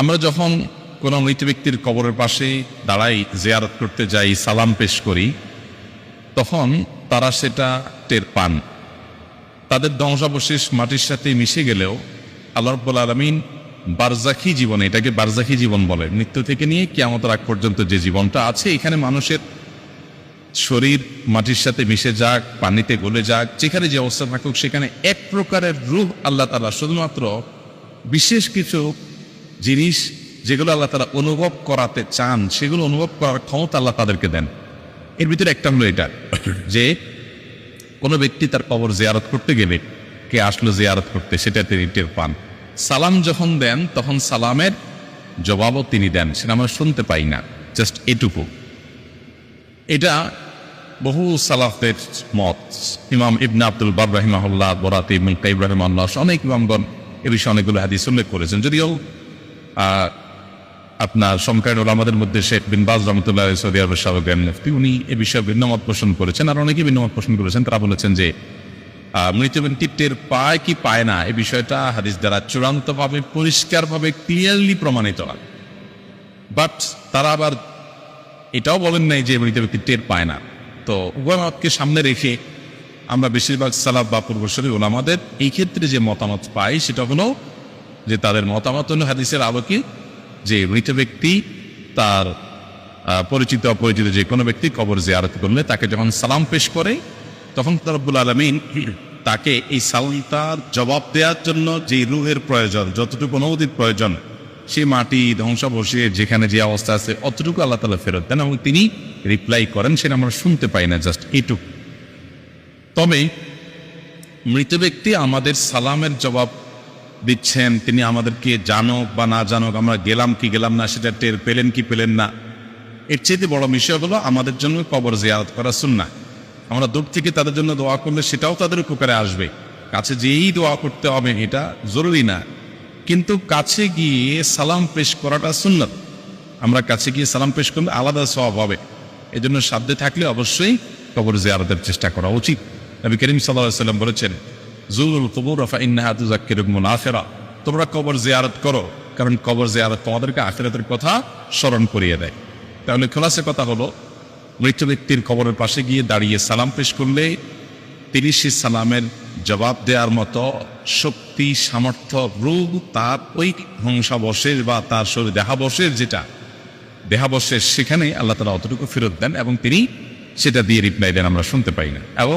আমরা যখন কোনো মৃত ব্যক্তির কবরের পাশে দাঁড়াই, জিয়ারত করতে যাই, সালাম পেশ করি, তখন তারা সেটা টের পান। তাদের ধ্বংসাবশেষ মাটির সাথে মিশে গেলেও আল্লাহ রব্বুল আলমিন বারজাখি জীবন, এটাকে বারজাখি জীবন বলে, মৃত্যু থেকে নিয়ে কেয়ামত আগ পর্যন্ত যে জীবনটা আছে এখানে মানুষের শরীর মাটির সাথে মিশে যাক, পানিতে গলে যাক, যেখানে যে অবস্থা থাকুক, সেখানে এক প্রকারের রূপ আল্লাহ তালা শুধুমাত্র বিশেষ কিছু জিনিস যেগুলো আল্লাহ তারা অনুভব করাতে চান, সেগুলো অনুভব করার ক্ষমতা আল্লাহ তাদেরকে দেন। এর ভিতরে একটা হলো এটা, যে কোনো ব্যক্তি তার কবর জিয়ারত করতে গেলে কে আসলো জিয়ারত করতে, সেটা তিনি টের পান। সালাম যখন দেন, তখন সালামের জবাবও তিনি দেন, সেটা আমরা শুনতে পাই না, জাস্ট এটুকু। এটা বহু সালাফের মত। ইমাম ইবনে আব্দুল বার রাহিমাহুল্লাহ বরাতে ইবনুল ইব্রাহিম আল্লাহ অনেক ইমামগণ এ বিষয়ে অনেকগুলো হাদিস উল্লেখ করেছেন। যদিও আহ, আপনার সমকালীন ওলামাদের মধ্যে শেখ বিন বাজ রহমতুল্লাহ সৌদি আরবের সাবেক মুফতি উনি এ বিষয়ে ভিন্ন মত পোষণ করেছেন আর অনেকে ভিন্ন মত পোষণ করেছেন। তারা বলেছেন যে আহ, মৃত ব্যক্তি টের পায় কি পায় না এ বিষয়টা হাদিস দ্বারা চূড়ান্তভাবে পরিষ্কারভাবে ক্লিয়ারলি প্রমাণিত হয়। বাট তারা আবার এটাও বলেন নাই যে মৃত ব্যক্তি টের পায় না। তো উভয় মতকে সামনে রেখে আমরা বেশিরভাগ সালাফ বা পূর্বশরী ওলামাদের এই ক্ষেত্রে যে মতামত পাই সেটা হলো যে তাদের মতামত হলো হাদিসের আলোকে যে মৃত ব্যক্তি তার পরিচিত, অপরিচিত যে কোনো ব্যক্তি কবর জিয়ারত করলে তাকে যখন সালাম পেশ করে, তখন রব্বুল আলমিন তাকে এই সালামটার জবাব দেওয়ার জন্য যে রুহের প্রয়োজন, যতটুকু অনুমতির প্রয়োজন, সে মাটি ধ্বংস বসে যেখানে যে অবস্থা আছে, অতটুকু আল্লাহ তালা ফেরত দেন এবং তিনি রিপ্লাই করেন, সেটা আমরা শুনতে পাই না, জাস্ট এইটুকু। তবে মৃত ব্যক্তি আমাদের সালামের জবাব দিচ্ছেন, তিনি আমাদেরকে জানুক বা না জানুক, আমরা গেলাম কি গেলাম না, সেটা টের পেলেন কি পেলেন না। এর চেয়ে বড় বিষয় হলো আমাদের জন্য কবর জিয়ারত করা সুন্না আমরা দূর থেকে তাদের জন্য দোয়া করলে সেটাও তাদের উপকারে আসবে। কাছে যেই দোয়া করতে হবে, এটা জরুরি না। কিন্তু কাছে গিয়ে সালাম পেশ করাটা সুন্নত। আমরা কাছে গিয়ে সালাম পেশ করলে আলাদা সব হবে। এজন্য সাধ্যে থাকলে অবশ্যই কবর জিয়ারতের চেষ্টা করা উচিত। নবী করিম সাল্লাহ সাল্লাম বলেছেন জুরুল কবুর রফা তোমরা কবর জিয়ারত করো, কারণ কবর জিয়ারত তোমাদেরকে আখিরাতের কথা স্মরণ করিয়ে দেয়। তাহলে খোলাসে কথা হলো, মৃত ব্যক্তির কবরের পাশে গিয়ে দাঁড়িয়ে সালাম পেশ করলে সে সালামের জবাব দেওয়ার মতো শক্তি, সামর্থ্য, রূপ তার ওই ধ্বংসাবশেষ বা তার শরীর দেহাবশেষ যেটা, দেহাবশেষ সেখানে আল্লাহ তালা অতটুকু ফেরত দেন এবং তিনি সেটা দিয়ে রিপ্লাই দেন, আমরা শুনতে পাই না। এবং